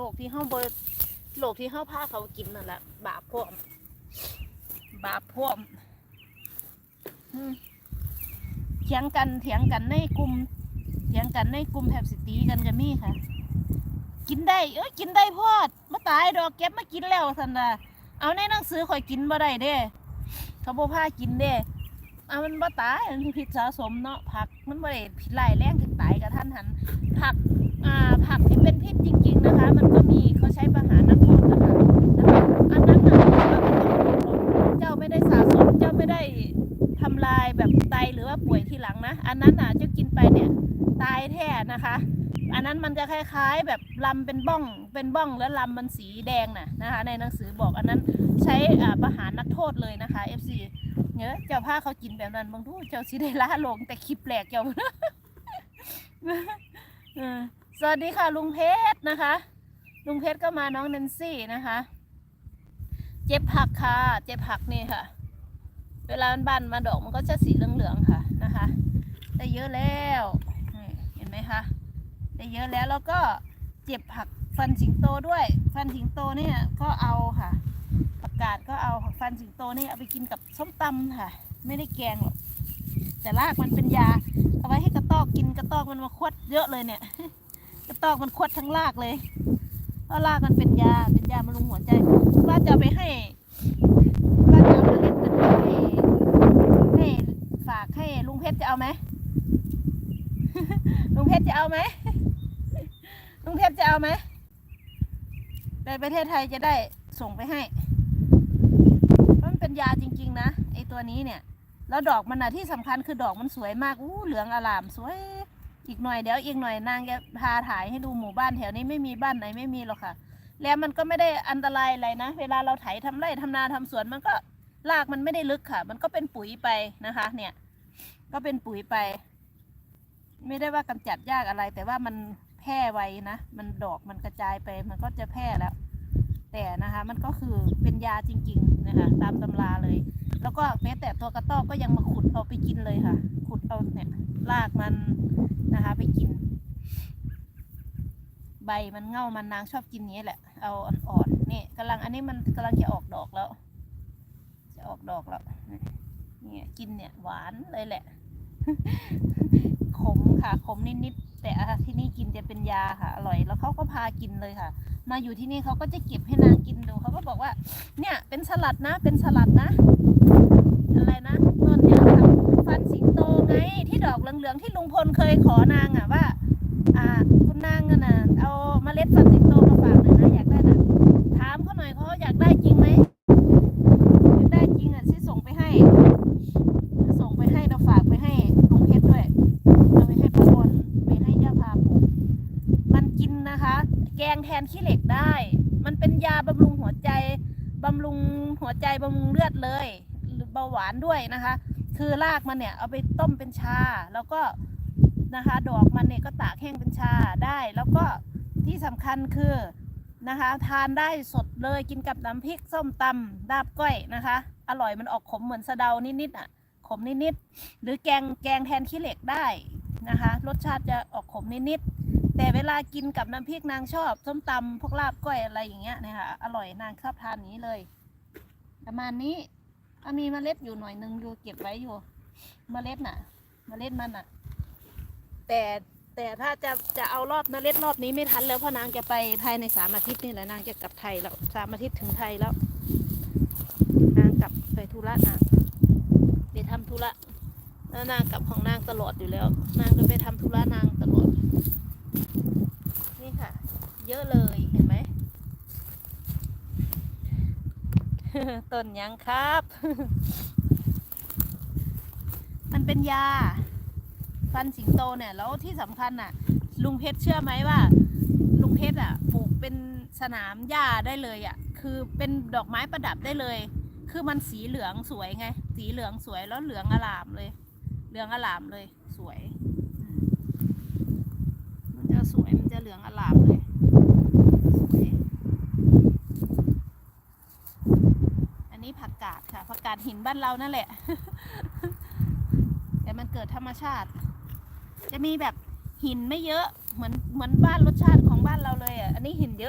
โรคที่เฮาบ่โรคที่เฮาพาเขากินนั่นแหละบาปพร้อม บาปพร้อมอืมเถียงกันเถียงกันในกลุ่มเถียงกันในกลุ่มแผบสิตีกันก็มีค่ะ กินได้เอ้ยกินได้พอดมาตายดอกเก็บมากินแล้วสันดาเอาในหนังสือข่อยกินบ่ได้เด้เขาบ่พากินเด้เอามันบ่ตายมันพิษสะสมเนาะผักมันบ่ได้พิษร้ายแรงถึงตายกับท่านหันผัก ทำลายแบบตายหรือว่าป่วยทีหลังนะ อันนั้นน่ะจ้ากินไปเนี่ยตายแท้นะคะ อันนั้นมันจะคล้าย ๆ แบบลำเป็นบ้องเป็นบ้องแล้วลำมันสีแดงน่ะนะคะ ในหนังสือบอกอันนั้นใช้อ่าประหารนักโทษเลยนะคะ FC เนอะเจ้าผ้าเขากินแบบนั้นบางทุเจ้าสิได้ล่าลงแต่คลิปแปลกเจ้าสวัสดีค่ะลุงเพชรนะคะ ลุงเพชรก็มาน้องแนนซี่นะคะ เจ็บผักค่ะ เจ็บผักนี่ค่ะ เวลามันบานมาดอกมันก็จะสีเหลืองๆค่ะนะคะ ได้เยอะแล้วเห็นไหมคะได้เยอะแล้วแล้วก็เจ็บผักฟันสิงโตด้วย ฟันสิงโตเนี่ยก็เอาค่ะผักกาดก็เอาฟันสิงโตนี่เอาไปกินกับส้มตำค่ะ ไม่ได้แกงหรอกแต่รากมันเป็นยาเอาไว้ให้กระตอกกินกระตอกมันมาคดเยอะเลยเนี่ยกระตอกมันคดทั้งรากเลยเพราะรากมันเป็นยาเป็นยาบำรุงหัวใจว่าจะไปให้ว่าจะเอามาเล่นกันให้ให้ฝากให้ลุงเพชรจะเอาไหม ลุง เอาไหมลุงเทพจะเอาไหมไปประเทศไทยจะได้ส่งไปให้เพราะมันเป็นยาจริง ๆ นะไอตัวนี้เนี่ย แล้วดอกมันนะที่สำคัญคือดอกมันสวยมากอู้เหลืองอลามสวยอีกหน่อยเดี๋ยวอีกหน่อยนางจะพาถ่ายให้ดูหมู่บ้านแถวนี้ไม่มีบ้านไหนไม่มีหรอกค่ะ แล้วมันก็ไม่ได้อันตรายอะไรนะ เวลาเราไถทำไร่ทำนาทำสวนมันก็รากมันไม่ได้ลึกค่ะ มันก็เป็นปุ๋ยไปนะคะ เนี่ย ก็เป็นปุ๋ยไป ไม่ได้ว่ากำจัดยากอะไร แต่ว่ามันแพร่ไวนะมันดอกมันกระจายไปมันก็จะแพร่แล้ว แต่นะคะมันก็คือเป็นยาจริงๆนะคะตามตำราเลย แล้วก็แม้แต่ตัวกระตอกก็ยังมาขุดเอาไปกินเลยค่ะ ขุดเอาเนี่ยรากมันนะคะไปกิน ใบมันเง่ามันนางชอบกินนี้แหละ เอาอ่อนๆนี่กำลังอันนี้มันกำลังจะออกดอกแล้ว จะออกดอกแล้วนี่เนี่ยกินเนี่ยหวานเลยแหละ ค่ะขมนิดๆแต่ที่นี่กินจะเป็นยาค่ะ อร่อยแล้วเขาก็พากินเลยค่ะ มาอยู่ที่นี่เขาก็จะเก็บให้นางกินดูเขาก็บอกว่า เนี่ยเป็นสลัดนะ เป็นสลัดนะอะไรนะต้นเนี่ยค่ะฟันสิงโตไงที่ดอกเหลืองๆที่ลุงพลเคยขอนางอะว่า อ่า คุณนางอะนะเอาเมล็ดฟันสิ ทนขี้เหล็กได้ มันเป็นยาบำรุงหัวใจบำรุงหัวใจบำรุงเลือดเลยหรือเบาหวานด้วยนะคะ คือรากมันเนี่ยเอาไปต้มเป็นชา แล้วก็นะคะ ดอกมันเนี่ยก็ตากแห้งเป็นชาได้ แล้วก็ที่สำคัญคือนะคะ ทานได้สดเลยกินกับน้ำพริกส้มตำดาบก้อยนะคะ อร่อยมันออกขมเหมือนสะเดานิดๆอะขมนิดๆหรือแกงแกงแทนขี้เหล็กได้นะคะ รสชาติจะออกขมนิดๆ แต่เวลากินกับน้ำพริกนางชอบส้มตำพวกลาบก้อยอะไรอย่างเงี้ยนะคะอร่อยนางชอบทานนี้เลย ประมาณนี้ถ้ามีเมล็ดอยู่หน่อยนึงอยู่เก็บไว้อยู่ เมล็ดน่ะ เมล็ดมันน่ะ แต่แต่ถ้าจะจะเอารอบเมล็ดรอบนี้ไม่ทันแล้วเพราะนางจะไปภายในสามอาทิตย์นี่แหละนางจะกลับไทยแล้วสามอาทิตย์ถึงไทยแล้ว นางกลับไปธุระนางไปทำธุระแล้วนางกลับของนางตลอดอยู่แล้ว นางก็ไปทำธุระนางตลอด เยอะเลยเห็นไหมต้นยังครับ มันเป็นยา ฟันสิงโตเนี่ย แล้วที่สำคัญน่ะ ลุงเพชรเชื่อไหมว่า ลุงเพชรอะปลูกเป็นสนามหญ้าได้เลยอะ คือเป็นดอกไม้ประดับได้เลย คือมันสีเหลืองสวยไง สีเหลืองสวยแล้วเหลืองอลามเลย เหลืองอลามเลยสวยอืมมันจะสวย มันจะเหลืองอลามเลย สวย อันนี้ผักกา ดหินบ้านเรานั่นแหละ แต่มันเกิดธรรมชาติ จะมีแบบหินไม่เยอะเหมือนเหมือนบ้านรสชาติของบ้านเราเลยอะ อันนี้หินเยอะ